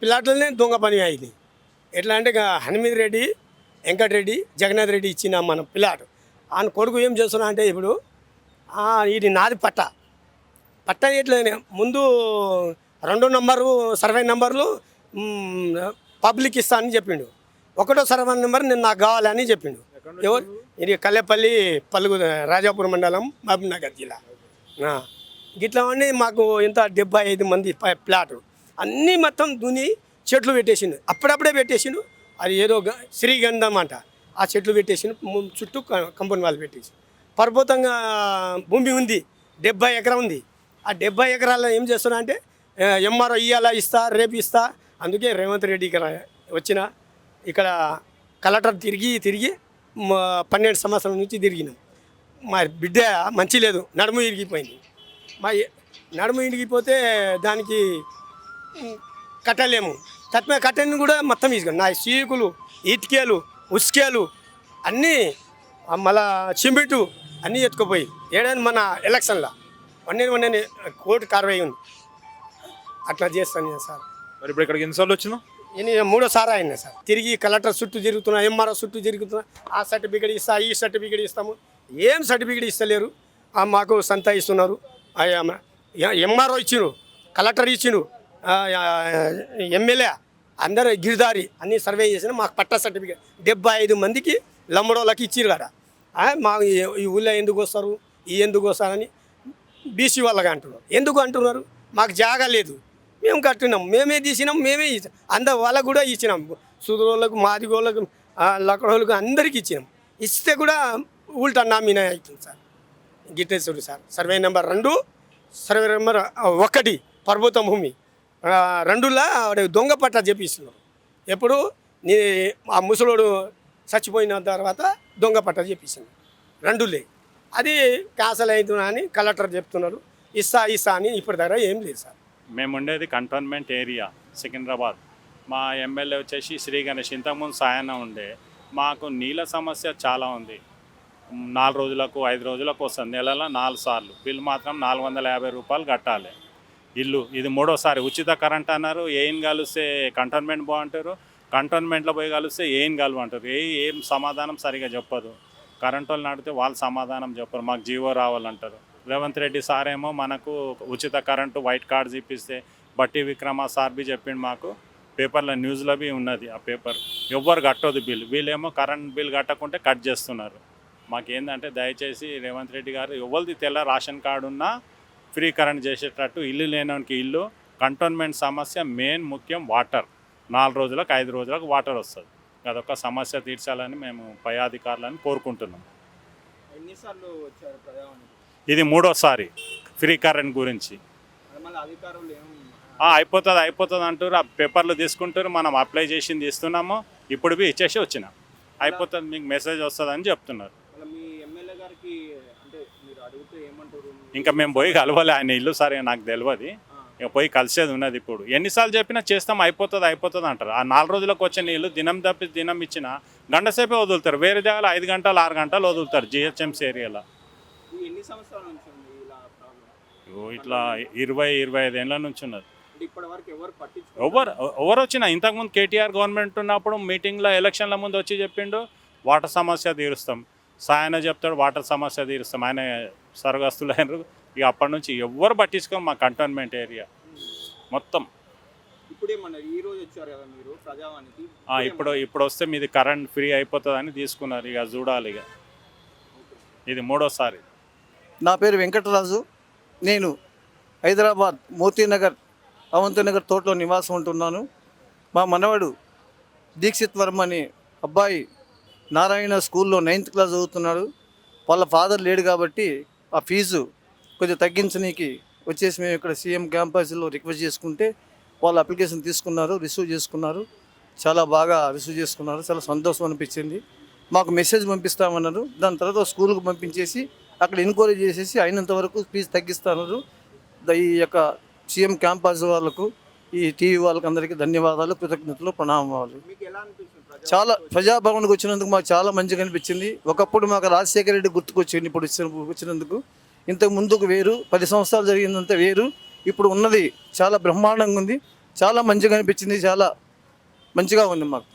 పిల్లాట్లనే దొంగ పని అయింది. ఎట్లా అంటే ఇక హనుమీద్ రెడ్డి వెంకటరెడ్డి జగన్నాథ్ రెడ్డి ఇచ్చిన మన పిల్లాడు. ఆయన కొడుకు ఏం చేస్తున్నా అంటే ఇప్పుడు ఇది నాది పట్ట. పట్ట ఎట్లనే ముందు రెండో నంబరు సర్వే నంబర్లు పబ్లిక్ ఇస్తా అని చెప్పిండు. ఒకటో సర్వే నెంబర్ నేను నాకు కావాలని చెప్పిండు. ఎవరు? ఇది కల్లేపల్లి పలుగు రాజాపురం మండలం మహబూబ్నగర్ జిల్లా. గిట్లా ఉండి మాకు ఇంత డెబ్బై ఐదు మంది ప్లాటు ప్లాట్ అన్నీ మొత్తం దుని చెట్లు పెట్టేసిండు. అప్పుడప్పుడే పెట్టేసిండు. అది ఏదో గ- శ్రీగంధం అంట. ఆ చెట్లు పెట్టేసిండు. చుట్టూ కంపెనీ కంపౌండ్ వాళ్ళు పెట్టేసి. పర్వతంగా భూమి ఉంది. డెబ్బై ఎకరం ఉంది. ఆ డెబ్బై ఎకరాల్లో ఏం చేస్తున్నా అంటే ఎంఆర్ఓ ఇయ్యాలా ఇస్తా రేపు ఇస్తా. అందుకే రేవంత్ రెడ్డి ఇక్కడ వచ్చిన. ఇక్కడ కలెక్టర్ తిరిగి తిరిగి పన్నెండు సంవత్సరాల నుంచి తిరిగినాం. మా బిడ్డ మంచి లేదు. నడుము ఇరిగిపోయింది. మా నడుము ఇరిగిపోతే దానికి కట్టలేము. తప్ప కట్టని కూడా మొత్తం తీసుకుని నా సీకులు ఇటుకలు ఉసుకేలు అన్నీ మళ్ళా చింబిటు అన్నీ ఎత్తుకుపోయి ఏడాది మన ఎలక్షన్లో వన్ వన్ కోర్టు కార్వాయి ఉంది. అట్లా చేస్తాను నేను సార్. మరి ఇప్పుడు ఇక్కడికి ఎన్నిసార్లు వచ్చినావు? ఇది మూడోసారి అయినా సార్. తిరిగి కలెక్టర్ చుట్టూ తిరుగుతున్నా ఎంఆర్ఓ చుట్టూ తిరుగుతున్నా ఆ సర్టిఫికేట్ ఇస్తా ఈ సర్టిఫికేట్ ఇస్తాము. ఏం సర్టిఫికేట్ ఇస్తలేరు. మాకు సంత ఇస్తున్నారు ఎంఆర్ఓ ఇచ్చిండు కలెక్టర్ ఇచ్చిండు ఎమ్మెల్యే అందరూ గిరిదారి అన్ని సర్వే చేసిన మాకు పట్టా సర్టిఫికేట్. డెబ్బై ఐదు మందికి లంబడోళ్ళకి ఇచ్చిరు కదా మా ఈ- ఊళ్ళో ఎందుకు వస్తారు? ఈ ఎందుకు వస్తారని బీసీ వాళ్ళగా అంటున్నారు. ఎందుకు అంటున్నారు? మాకు జాగా లేదు. మేము కట్టినాం మేమే తీసినాం మేమే ఇచ్చాం అందరు వాళ్ళకు కూడా ఇచ్చినాం. సుదరోళ్ళకు మాదిగోళ్ళకు లక్కడోళ్ళకు అందరికీ ఇచ్చినాం. ఇస్తే కూడా ఉల్టా నామినా అవుతుంది sir. Gitteshwari sir. Survey number రెండు సర్వే నెంబర్ ఒకటి పర్వతం భూమి. రెండులా దొంగ పట్ట చెప్పిస్తున్నారు ఎప్పుడు నీ ఆ ముసలోడు చచ్చిపోయిన తర్వాత దొంగ పట్ట చెప్పిస్తున్నారు రెండులే. అది క్యాన్సల్ అవుతున్నా అని కలెక్టర్ చెప్తున్నారు. ఇస్తా ఇస్తా అని ఇప్పటి దగ్గర ఏం లేదు సార్. మేము ఉండేది కంటోన్మెంట్ ఏరియా సికింద్రాబాద్. మా ఎమ్మెల్యే వచ్చేసి శ్రీ గణేష్ ఇంతకుముందు సాయన ఉండే. మాకు నీళ్ళ సమస్య చాలా ఉంది. నాలుగు రోజులకు ఐదు రోజులకు వస్తుంది. నెలలో నాలుగు సార్లు. బిల్ మాత్రం నాలుగు వందల యాభై రూపాయలు కట్టాలి. ఇల్లు. ఇది మూడోసారి. ఉచిత కరెంట్ అన్నారు. ఏం కలిస్తే కంటోన్మెంట్ బాగుంటారు. కంటోన్మెంట్లో పోయి కలిస్తే ఏం కలువ అంటారు. ఏ ఏం సమాధానం సరిగా చెప్పదు. కరెంట్ వాళ్ళు నడితే వాళ్ళు సమాధానం చెప్పరు. మాకు జీవో రావాలంటారు. రేవంత్ రెడ్డి సార్ ఏమో మనకు ఉచిత కరెంటు వైట్ కార్డ్స్ ఇప్పిస్తే బట్టి విక్రమ సార్ బి చెప్పిండు మాకు. పేపర్లో న్యూస్లో బి ఉన్నది ఆ పేపర్. ఎవ్వరు కట్టదు బిల్. వీళ్ళేమో కరెంట్ బిల్ కట్టకుంటే కట్ చేస్తున్నారు. మాకేందంటే దయచేసి రేవంత్ రెడ్డి గారు ఎవరిది తెల్ల రేషన్ కార్డు ఉన్నా ఫ్రీ కరెంట్ చేసేటట్టు ఇల్లు లేనోనికి ఇల్లు కంటోన్మెంట్ సమస్య మెయిన్ ముఖ్యం వాటర్. నాలుగు రోజులకు ఐదు రోజులకు వాటర్ వస్తుంది. అదొక సమస్య తీర్చాలని మేము పై అధికారులను కోరుకుంటున్నాం. ఎన్నిసార్లు వచ్చారు ప్రజావాణి ఇది మూడోసారి ఫ్రీ కరెంట్ గురించి అయిపోతుంది అయిపోతుంది అంటారు ఆ పేపర్లు తీసుకుంటారు మనం అప్లై చేసింది ఇస్తున్నాము. ఇప్పుడు బి ఇచ్చేసి వచ్చినాం. అయిపోతుంది మీకు మెసేజ్ వస్తుంది అని చెప్తున్నారు మళ్ళీ మీ ఎమ్మెల్యే గారికి అంటే మీరు అడిగితే ఏమంటారు ఇంకా మేము పోయి కలవాలి. ఆయన ఇల్లు సరే నాకు తెలియదు ఇక పోయి కలిసేది ఉన్నది ఇప్పుడు. ఎన్నిసార్లు చెప్పినా చేస్తాం అయిపోతుంది అయిపోతుంది అంటారు. ఆ నాలుగు రోజులకు వచ్చే నీళ్ళు దినం తప్పి దినం ఇచ్చిన గంట సేపే వదులుతారు. వేరే జాగాలో ఐదు గంటలు ఆరు గంటలు వదులుతారు జిహెచ్ఎంసీ ఏరియాలో. ఇట్లా ఇరవై ఇరవై ఐదు ఏళ్ళ నుంచి ఉన్నది. ఎవరు ఎవరు వచ్చినా ఇంతకుముందు కేటీఆర్ గవర్నమెంట్ ఉన్నప్పుడు మీటింగ్లో ఎలక్షన్ల ముందు వచ్చి చెప్పిండు వాటర్ సమస్య తీరుస్తాం. సాయన చెప్తాడు వాటర్ సమస్య తీరుస్తాం. ఆయన స్వర్గస్తులు అయినారు ఇక అప్పటి నుంచి ఎవ్వరు పట్టించుకోం మా కంటోన్మెంట్ ఏరియా. మొత్తం. ఇప్పుడు ఏమన్నారు ఈ రోజు వచ్చారు కదా మీరు ప్రజావానికి? ఇప్పుడు ఇప్పుడు వస్తే మీది కరెంట్ ఫ్రీ అయిపోతుందని తీసుకున్నారు. ఇక చూడాలి ఇక. ఇది మూడోసారి. నా పేరు వెంకటరాజు. నేను హైదరాబాద్ మోతీనగర్ అవంతినగర్ తోటలో నివాసం ఉంటున్నాను. మా మనవడు దీక్షిత్ వర్మ అనే అబ్బాయి నారాయణ స్కూల్లో నైన్త్ క్లాస్ చదువుతున్నాడు. వాళ్ళ ఫాదర్ లేడు కాబట్టి ఆ ఫీజు కొద్దిగా తగ్గించడానికి వచ్చేసి మేము ఇక్కడ సీఎం క్యాంపస్లో రిక్వెస్ట్ చేసుకుంటే వాళ్ళు అప్లికేషన్ తీసుకున్నారు రిసీవ్ చేసుకున్నారు. చాలా బాగా రిసీవ్ చేసుకున్నారు. చాలా సంతోషం అనిపించింది. మాకు మెసేజ్ పంపిస్తామన్నారు. దాని తర్వాత స్కూల్కి పంపించేసి అక్కడ ఎంక్వైరీ చేసేసి అయినంత వరకు ఫీజు తగ్గిస్తున్నారు ఈ యొక్క సీఎం క్యాంపస్ వాళ్ళకు ఈ టీవీ వాళ్ళకి అందరికీ ధన్యవాదాలు కృతజ్ఞతలు ప్రణామాలు. చాలా ప్రజాభవన్కి వచ్చినందుకు మాకు చాలా మంచిగా అనిపించింది. ఒకప్పుడు మాకు రాజశేఖర రెడ్డి గుర్తుకొచ్చింది ఇప్పుడు వచ్చిన వచ్చినందుకు. ఇంతకు ముందుకు వేరు పది సంవత్సరాలు జరిగిందంత వేరు. ఇప్పుడు ఉన్నది చాలా బ్రహ్మాండంగా ఉంది. చాలా మంచిగా అనిపించింది చాలా మంచిగా ఉంది మాకు.